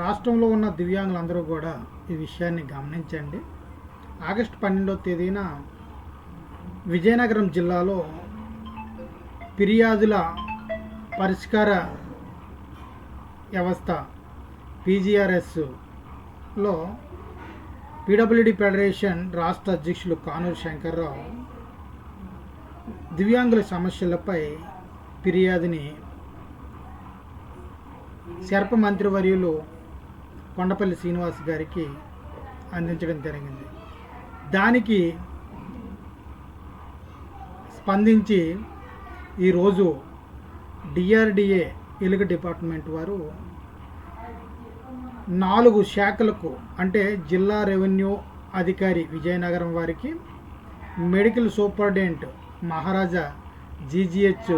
రాష్ట్రంలో ఉన్న దివ్యాంగులందరూ కూడా ఈ విషయాన్ని గమనించండి. ఆగస్టు పన్నెండవ తేదీన విజయనగరం జిల్లాలో ఫిర్యాదుల పరిష్కార వ్యవస్థ పీజీఆర్ఎస్లో పీడబ్ల్యూడి ఫెడరేషన్ రాష్ట్ర అధ్యక్షులు కానూరు శంకర్రావు దివ్యాంగుల సమస్యలపై ఫిర్యాదుని శర్ప మంత్రివర్యులు కొండపల్లి శ్రీనివాస్ గారికి అందించడం జరిగింది. దానికి స్పందించి ఈరోజు డిఆర్డిఏ ఎలుగు డిపార్ట్మెంట్ వారు నాలుగు శాఖలకు అంటే జిల్లా రెవెన్యూ అధికారి విజయనగరం వారికి medical superintendent Maharaja G G H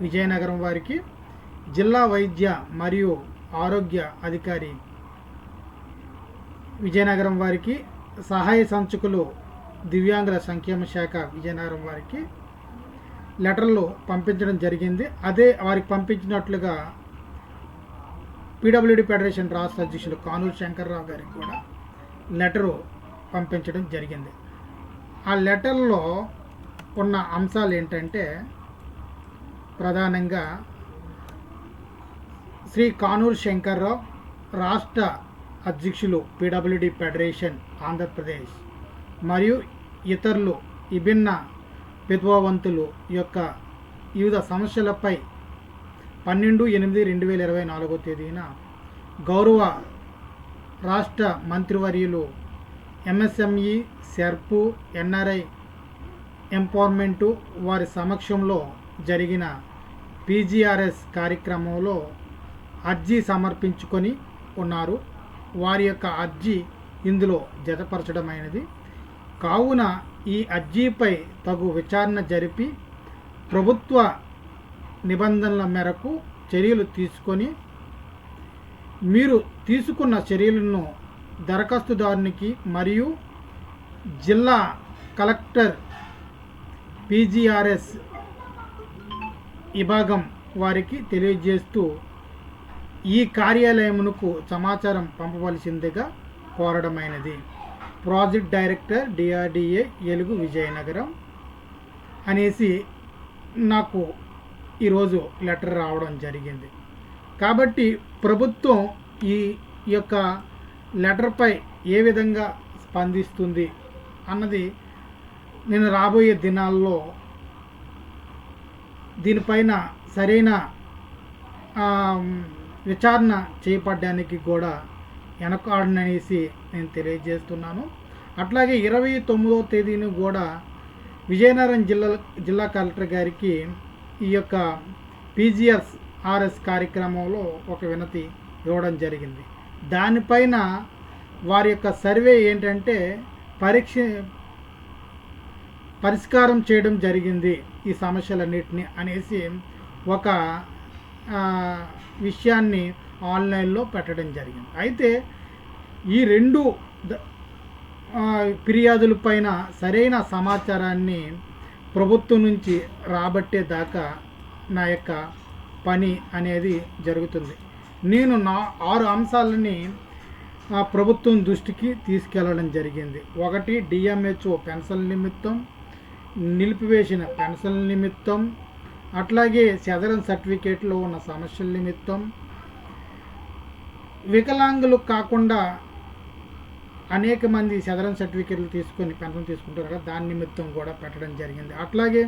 Vizianagaram వారికి జిల్లా వైద్య మరియు ఆరోగ్య అధికారి విజయనగరం వారికి సహాయ సంచకులు దివ్యాంగుల సంక్షేమ శాఖ విజయనగరం వారికి లెటర్లు పంపించడం జరిగింది. అదే వారికి పంపించినట్లుగా పీడబ్ల్యూడి ఫెడరేషన్ రాష్ట్ర అధ్యక్షులు కానూరు శంకర్రావు గారికి కూడా లెటరు పంపించడం జరిగింది. ఆ లెటర్లో ఉన్న అంశాలు ఏంటంటే ప్రధానంగా శ్రీ కానూరు శంకర్రావు రాష్ట్ర అధ్యక్షులు పీడబ్ల్యూడి ఫెడరేషన్ ఆంధ్రప్రదేశ్ మరియు ఇతరులు విభిన్న విద్వావంతులు యొక్క వివిధ సమస్యలపై పన్నెండు ఎనిమిది రెండు వేల ఇరవై నాలుగో తేదీన గౌరవ రాష్ట్ర మంత్రివర్యులు ఎంఎస్ఎంఈ సెర్పు ఎన్ఆర్ఐ ఎంపవర్మెంటు వారి సమక్షంలో జరిగిన పీజీఆర్ఎస్ కార్యక్రమంలో అర్జీ సమర్పించుకొని ఉన్నారు. వారి యొక్క అర్జీ ఇందులో జతపరచడమైనది. కావున ఈ అర్జీపై తగు విచారణ జరిపి ప్రభుత్వ నిబంధనల మేరకు చర్యలు తీసుకొని మీరు తీసుకున్న చర్యలను దరఖాస్తుదారునికి మరియు జిల్లా కలెక్టర్ పీజీఆర్ఎస్ విభాగం వారికి తెలియజేస్తూ ఈ కార్యాలయమునకు సమాచారం పంపవలసిందిగా కోరడమైనది. Project director DRDA Velugu Vizianagaram అనేసి నాకు ఈరోజు లెటర్ రావడం జరిగింది. కాబట్టి ప్రభుత్వం ఈ యొక్క లెటర్పై ఏ విధంగా స్పందిస్తుంది అన్నది నేను రాబోయే దినాల్లో దీనిపైన సరైన విచారణ చేపట్టడానికి కూడా వెనకాడననేసి నేను తెలియజేస్తున్నాను. అట్లాగే ఇరవై తొమ్మిదవ తేదీని కూడా విజయనగరం జిల్లా జిల్లా కలెక్టర్ గారికి ఈ యొక్క పీజీఎస్ ఆర్ఎస్ కార్యక్రమంలో ఒక వినతి ఇవ్వడం జరిగింది. దానిపైన వారి యొక్క సర్వే ఏంటంటే పరీక్ష పరిష్కారం చేయడం జరిగింది ఈ సమస్యలన్నిటిని అనేసి ఒక విషయాన్ని ఆన్లైన్లో పెట్టడం జరిగింది. అయితే ఈ రెండు ఫిర్యాదుల పైన ఫిర్యాదులపైన సరైన సమాచారాన్ని ప్రభుత్వం నుంచి రాబట్టే దాకా నా యొక్క పని అనేది జరుగుతుంది. నేను నా ఆరు అంశాలని ప్రభుత్వం దృష్టికి తీసుకెళ్ళడం జరిగింది. ఒకటి డిఎంహెచ్ఓ పెన్షన్ నిమిత్తం నిలిపివేసిన పెన్షన్ నిమిత్తం అట్లాగే సదరన్ సర్టిఫికేట్లో ఉన్న సమస్యల నిమిత్తం వికలాంగులు కాకుండా అనేక మంది సదరన్ సర్టిఫికేట్లు తీసుకొని పెన్షన్ తీసుకుంటారు కదా దాని నిమిత్తం కూడా పెట్టడం జరిగింది. అట్లాగే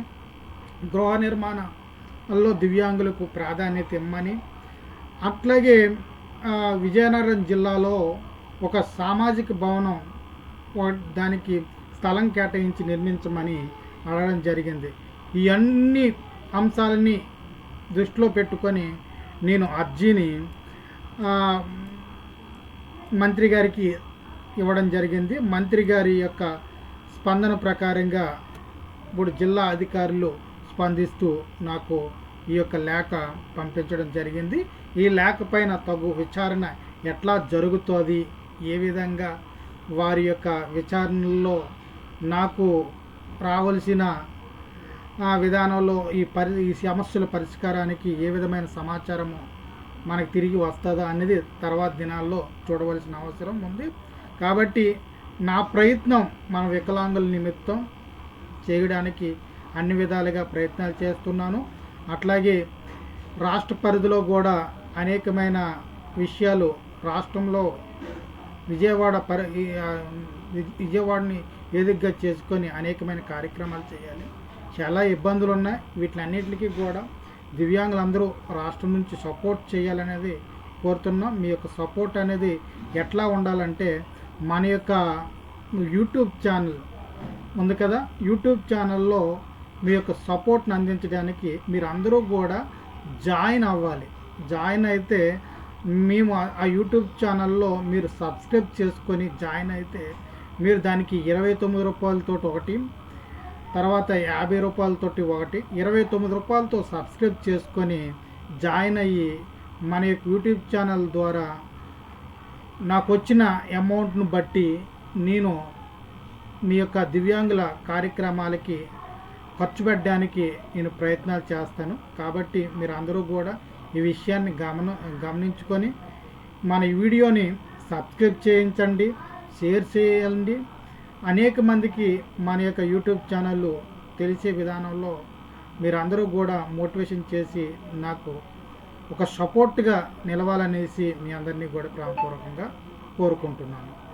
గృహ నిర్మాణంలో దివ్యాంగులకు ప్రాధాన్యత ఇమ్మని అట్లాగే విజయనగరం జిల్లాలో ఒక సామాజిక భవనం దానికి స్థలం కేటాయించి నిర్మించమని అడగడం జరిగింది. ఇవన్నీ అంశాలని దృష్టిలో పెట్టుకొని నేను అర్జీని మంత్రి గారికి ఇవ్వడం జరిగింది. మంత్రి గారి యొక్క స్పందన ప్రకారంగా ఇప్పుడు జిల్లా అధికారులు స్పందిస్తూ నాకు ఈ యొక్క లేఖ పంపించడం జరిగింది. ఈ లేఖ పైన తగు విచారణ ఎట్లా జరుగుతుంది? ఏ విధంగా వారి యొక్క విచారణలో నాకు రావలసిన విధానంలో ఈ పరి ఈ సమస్యల పరిష్కారానికి ఏ విధమైన సమాచారము మనకు తిరిగి వస్తుందా అనేది తర్వాత దినాల్లో చూడవలసిన అవసరం ఉంది. కాబట్టి నా ప్రయత్నం మన వికలాంగుల నిమిత్తం చేయడానికి అన్ని విధాలుగా ప్రయత్నాలు చేస్తున్నాను. అట్లాగే రాష్ట్ర పరిధిలో కూడా అనేకమైన విషయాలు రాష్ట్రంలో విజయవాడ పరి విజయవాడని వేదికగా చేసుకొని అనేకమైన కార్యక్రమాలు చేయాలి. చాలా ఇబ్బందులు ఉన్నాయి వీటిలన్నిటికీ కూడా దివ్యాంగులందరూ రాష్ట్రం నుంచి సపోర్ట్ చేయాలనేది కోరుతున్నాం. మీ యొక్క సపోర్ట్ అనేది ఎట్లా ఉండాలంటే మన యొక్క యూట్యూబ్ ఛానల్ ఉంది కదా? యూట్యూబ్ ఛానల్లో మీ యొక్క సపోర్ట్ని అందించడానికి మీరు అందరూ కూడా జాయిన్ అవ్వాలి. జాయిన్ అయితే మేము ఆ- ఆ యూట్యూబ్ ఛానల్లో మీరు సబ్స్క్రైబ్ చేసుకొని జాయిన్ అయితే మీరు దానికి ఇరవై తొమ్మిది రూపాయలతో ఒకటి తర్వాత యాభై రూపాయలతోటి ఒకటి ఇరవై తొమ్మిది రూపాయలతో సబ్స్క్రైబ్ చేసుకొని జాయిన్ అయ్యి మన యొక్క యూట్యూబ్ ఛానల్ ద్వారా నాకు వచ్చిన అమౌంట్ను బట్టి నేను మీ యొక్క దివ్యాంగుల కార్యక్రమాలకి ఖర్చు పెట్టడానికి నేను ప్రయత్నాలు చేస్తాను. కాబట్టి మీరు అందరూ కూడా ఈ విషయాన్ని గమన గమనించుకొని మన వీడియోని సబ్స్క్రైబ్ చేయించండి షేర్ చేయండి. అనేక మందికి మన యొక్క యూట్యూబ్ ఛానళ్ళు తెలిసే విధానంలో మీరు అందరూ కూడా మోటివేషన్ చేసి నాకు ఒక సపోర్ట్గా నిలవాలనేసి మీ అందరినీ కూడా ప్రాణపూర్వకంగా కోరుకుంటున్నాను.